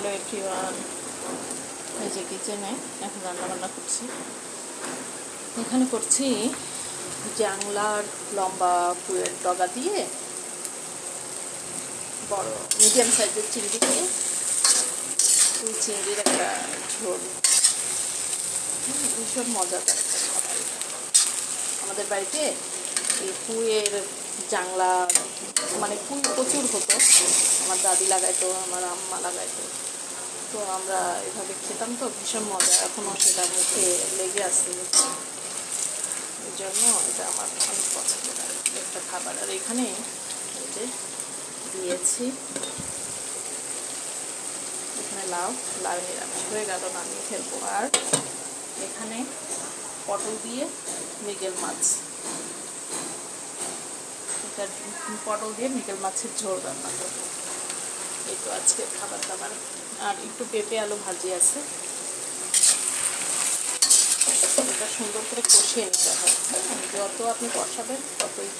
Hello everyone এই যে কিচেনে এখন রান্না বান্না করছি। এখানে করছি জাংলার লম্বা পুয়ের ডগা দিয়ে বড় মিডিয়াম সাইজের চিংড়ি দিয়ে ওই চিংড়ির একটা ঝোল। ভীষণ একটা আমাদের বাড়িতে এই পুয়ের জাংলা মানে ফুল প্রচুর হতো। আমার দাদি লাগাইতো, আমার আম্মা লাগাইতো। তো আমরা এভাবে খেতাম তো, ভীষণ মজা। এখনও সেটা মুখে লেগে আছে। এই জন্য এটা আমার অনেক পছন্দের একটা খাবার। আর এখানে যে দিয়েছি, এখানে লাউ লাউ নিরামিষ। হয়ে গেল, নামিয়ে ফেলব। আর এখানে পটল দিয়ে মৃগেল মাছ। এটা পটল দিয়ে মিকেল মাছের ঝোল রান্না করব। এই তো আজকে খাবার দাবার। আর একটু পেঁপে আলু ভাজি আছে। এটা সুন্দর করে কষিয়ে নিতে হবে। যত আপনি কষাবেন ততই